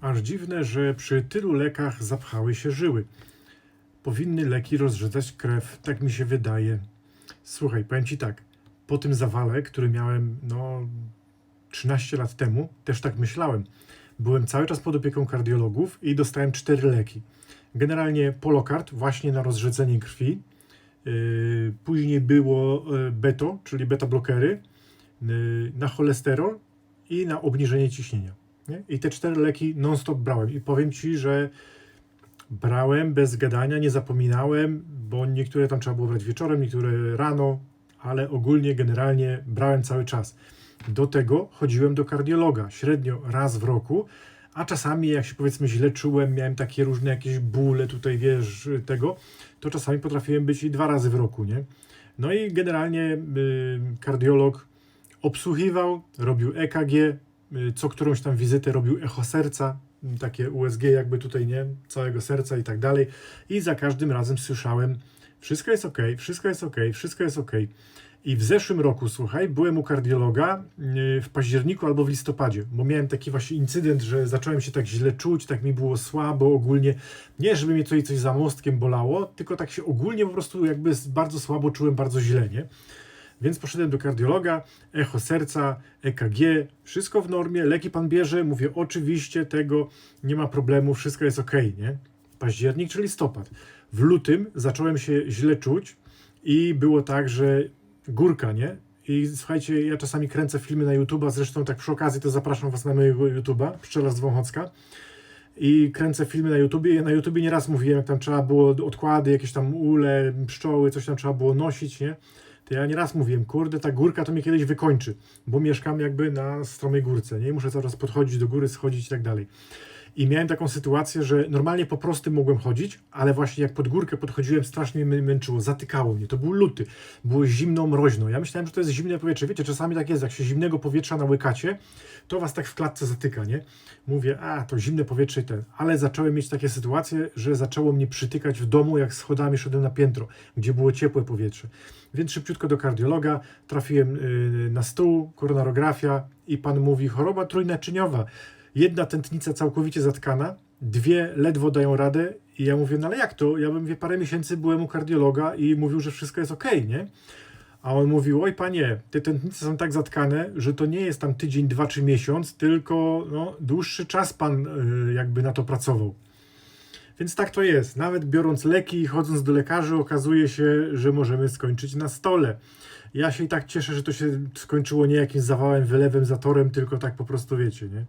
Aż dziwne, że przy tylu lekach zapchały się żyły. Powinny leki rozrzedzać krew, tak mi się wydaje. Słuchaj, powiem ci tak. Po tym zawale, który miałem, no, 13 lat temu, też tak myślałem. Byłem cały czas pod opieką kardiologów i dostałem cztery leki. Generalnie Polokard właśnie na rozrzedzenie krwi. Yy, Później było yy, beto, czyli beta blokery, yy, na cholesterol i na obniżenie ciśnienia. Nie? I te cztery leki non-stop brałem. I powiem ci, że brałem bez gadania, nie zapominałem, bo niektóre tam trzeba było brać wieczorem, niektóre rano, ale ogólnie, generalnie brałem cały czas. Do tego chodziłem do kardiologa średnio raz w roku, a czasami jak się powiedzmy źle czułem, miałem takie różne jakieś bóle tutaj, wiesz, tego, to czasami potrafiłem być i dwa razy w roku, nie? No i generalnie y, kardiolog obsługiwał, robił EKG, co którąś tam wizytę robił echo serca, y, takie USG jakby tutaj, nie? Całego serca i tak dalej. I za każdym razem słyszałem, wszystko jest ok, wszystko jest ok, wszystko jest ok. I w zeszłym roku, słuchaj, byłem u kardiologa yy, w październiku albo w listopadzie, bo miałem taki właśnie incydent, że zacząłem się tak źle czuć, tak mi było słabo ogólnie. Nie, żeby mnie tutaj coś za mostkiem bolało, tylko tak się ogólnie po prostu jakby bardzo słabo czułem, bardzo źle, nie? Więc poszedłem do kardiologa, echo serca, EKG, wszystko w normie, leki pan bierze, mówię oczywiście tego, nie ma problemu, wszystko jest ok, nie? Październik czy listopad. W lutym zacząłem się źle czuć i było tak, że górka, nie? I słuchajcie, ja czasami kręcę filmy na YouTube'a, zresztą tak przy okazji to zapraszam was na mojego YouTube'a, Pszczela z Wąchocka. I kręcę filmy na YouTubie. Na YouTubie nieraz mówiłem, jak tam trzeba było odkłady, jakieś tam ule, pszczoły, coś tam trzeba było nosić, nie? To ja nieraz mówiłem, kurde, ta górka to mnie kiedyś wykończy, bo mieszkam jakby na stromej górce, nie? Muszę cały czas podchodzić do góry, schodzić i tak dalej. I miałem taką sytuację, że normalnie po prostu mogłem chodzić, ale właśnie jak pod górkę podchodziłem, strasznie mnie męczyło, zatykało mnie. To był luty, było zimno, mroźno. Ja myślałem, że to jest zimne powietrze. Wiecie, czasami tak jest, jak się zimnego powietrza nałykacie, to was tak w klatce zatyka, nie? Mówię, a to zimne powietrze i ten. Ale zacząłem mieć takie sytuacje, że zaczęło mnie przytykać w domu, jak schodami szedłem na piętro, gdzie było ciepłe powietrze. Więc szybciutko do kardiologa, trafiłem yy, na stół, koronarografia i pan mówi, choroba trójnaczyniowa jedna tętnica całkowicie zatkana, dwie ledwo dają radę i ja mówię, no ale jak to? Ja bym wie, parę miesięcy byłem u kardiologa i mówił, że wszystko jest ok, nie? A on mówił, oj panie, te tętnice są tak zatkane, że to nie jest tam tydzień, dwa czy miesiąc, tylko no, dłuższy czas pan y, jakby na to pracował. Więc tak to jest. Nawet biorąc leki i chodząc do lekarzy, okazuje się, że możemy skończyć na stole. Ja się i tak cieszę, że to się skończyło nie jakimś zawałem, wylewem, zatorem, tylko tak po prostu wiecie, nie?